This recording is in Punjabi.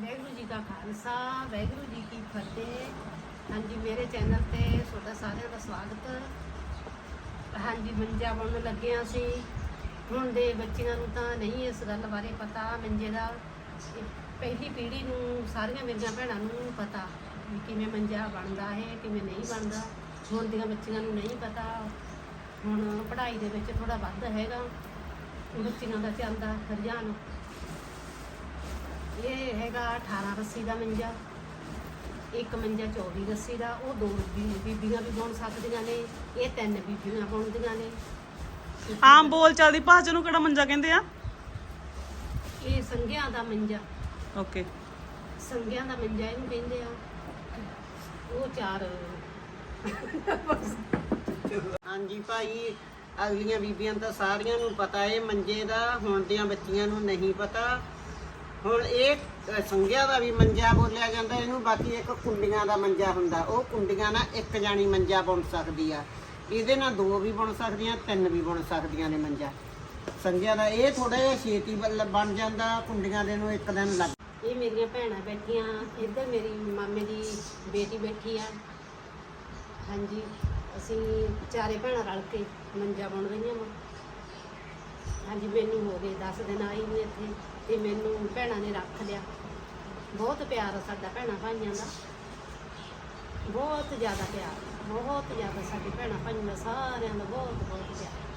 ਵਾਹਿਗੁਰੂ ਜੀ ਕਾ ਖਾਲਸਾ, ਵਾਹਿਗੁਰੂ ਜੀ ਕੀ ਫਤਿਹ। ਹਾਂਜੀ, ਮੇਰੇ ਚੈਨਲ ਤੇ ਤੁਹਾਡਾ ਸਾਰਿਆਂ ਦਾ ਸਵਾਗਤ। ਹਾਂਜੀ, ਮੰਜਾ ਬਣਨ ਲੱਗੇ ਹਾਂ ਅਸੀਂ। ਹੁਣ ਦੇ ਬੱਚਿਆਂ ਨੂੰ ਤਾਂ ਨਹੀਂ ਇਸ ਗੱਲ ਬਾਰੇ ਪਤਾ, ਮੰਜੇ ਦਾ। ਪਹਿਲੀ ਪੀੜ੍ਹੀ ਨੂੰ, ਸਾਰੀਆਂ ਮੇਰੀਆਂ ਭੈਣਾਂ ਨੂੰ ਪਤਾ ਵੀ ਕਿਵੇਂ ਮੰਜਾ ਬਣਦਾ ਹੈ, ਕਿਵੇਂ ਨਹੀਂ ਬਣਦਾ। ਹੁਣ ਦੀਆਂ ਬੱਚੀਆਂ ਨੂੰ ਨਹੀਂ ਪਤਾ। ਹੁਣ ਪੜ੍ਹਾਈ ਦੇ ਵਿੱਚ ਥੋੜਾ ਵੱਧ ਹੈਗਾ। ਬੱਚੀਆਂ ਦਾ ਚੱਲਦਾ ਰੁਝਾਨ ਇਹ ਹੈਗਾ 18 ਰੱਸੀ ਦਾ ਮੰਜਾ ਇੱਕ ਮੰਜਾ 24 ਰੱਸੀ ਦਾ ਉਹ ਦੋ ਬੀਬੀਆਂ ਵੀ ਬੁਣ ਸਕਦੀਆਂ ਨੇ ਇਹ ਤਿੰਨ ਬੀਬੀਆਂ ਬੁਣਦੀਆਂ ਨੇ। ਆਮ ਬੋਲ ਚਾਲ ਦੀ ਭਾਸ਼ਾ ਨੂੰ ਕਿਹੜਾ ਮੰਜਾ ਕਹਿੰਦੇ ਆ? ਇਹ ਸੰਗਿਆਂ ਦਾ ਮੰਜਾ। ਓਕੇ। ਸੰਗਿਆਂ ਦਾ ਮੰਜਾ ਇਹਨੂੰ ਕਹਿੰਦੇ ਆ। ਉਹ ਚਾਰ ਹਾਂਜੀ ਭਾਈ ਅਗਲੀਆਂ ਬੀਬੀਆਂ ਤਾਂ ਸਾਰੀਆਂ ਨੂੰ ਪਤਾ ਇਹ ਮੰਜੇ ਦਾ ਹੁਣ ਦੀਆਂ ਬੱਚੀਆਂ ਨੂੰ ਨਹੀਂ ਪਤਾ। ਹੁਣ ਇਹ ਅ, ਸੰਗਿਆ ਦਾ ਵੀ ਮੰਜਾ ਬੋਲਿਆ ਜਾਂਦਾ ਇਹਨੂੰ ਬਾਕੀ ਇੱਕ ਕੁੰਡੀਆਂ ਦਾ ਮੰਜਾ ਹੁੰਦਾ। ਉਹ ਕੁੰਡੀਆਂ ਨਾਲ ਇੱਕ ਜਾਣੀ ਮੰਜਾ ਬੁਣ ਸਕਦੀ ਆ। ਇਹਦੇ ਨਾਲ ਦੋ ਵੀ ਬੁਣ ਸਕਦੀਆਂ ਤਿੰਨ ਵੀ ਬੁਣ ਸਕਦੀਆਂ ਨੇ ਮੰਜਾ। ਸੰਗਿਆ ਦਾ ਇਹ ਥੋੜਾ ਜਿਹਾ ਛੇਤੀ ਬਣ ਜਾਂਦਾ ਕੁੰਡੀਆਂ ਦੇ ਨੂੰ ਇੱਕ ਦਿਨ ਲੱਗ ਇਹ ਮੇਰੀਆਂ ਭੈਣਾਂ ਬੈਠੀਆਂ ਇੱਧਰ ਮੇਰੀ ਮਾਮੇ ਦੀ ਬੇਟੀ ਬੈਠੀ ਆ। ਹਾਂਜੀ ਅਸੀਂ ਚਾਰੇ ਭੈਣਾਂ ਰਲ ਕੇ ਮੰਜਾ ਬੁਣ ਰਹੀਆਂ ਵਾਂ। ਹਾਂਜੀ ਮੈਨੂੰ ਹੋ ਗਏ 10 ਦਿਨ ਆਈ ਨੂੰ ਇੱਥੇ। ਤੇ ਮੈਨੂੰ ਭੈਣਾਂ ਨੇ ਰੱਖ ਲਿਆ। ਬਹੁਤ ਪਿਆਰ ਆ ਸਾਡਾ ਭੈਣਾਂ ਭਾਈਆਂ ਦਾ। ਬਹੁਤ ਜ਼ਿਆਦਾ ਪਿਆਰ, ਬਹੁਤ ਜ਼ਿਆਦਾ ਸਾਡੇ ਭੈਣਾਂ ਭਾਈਆਂ ਦਾ, ਸਾਰਿਆਂ ਦਾ ਬਹੁਤ ਬਹੁਤ ਪਿਆਰ।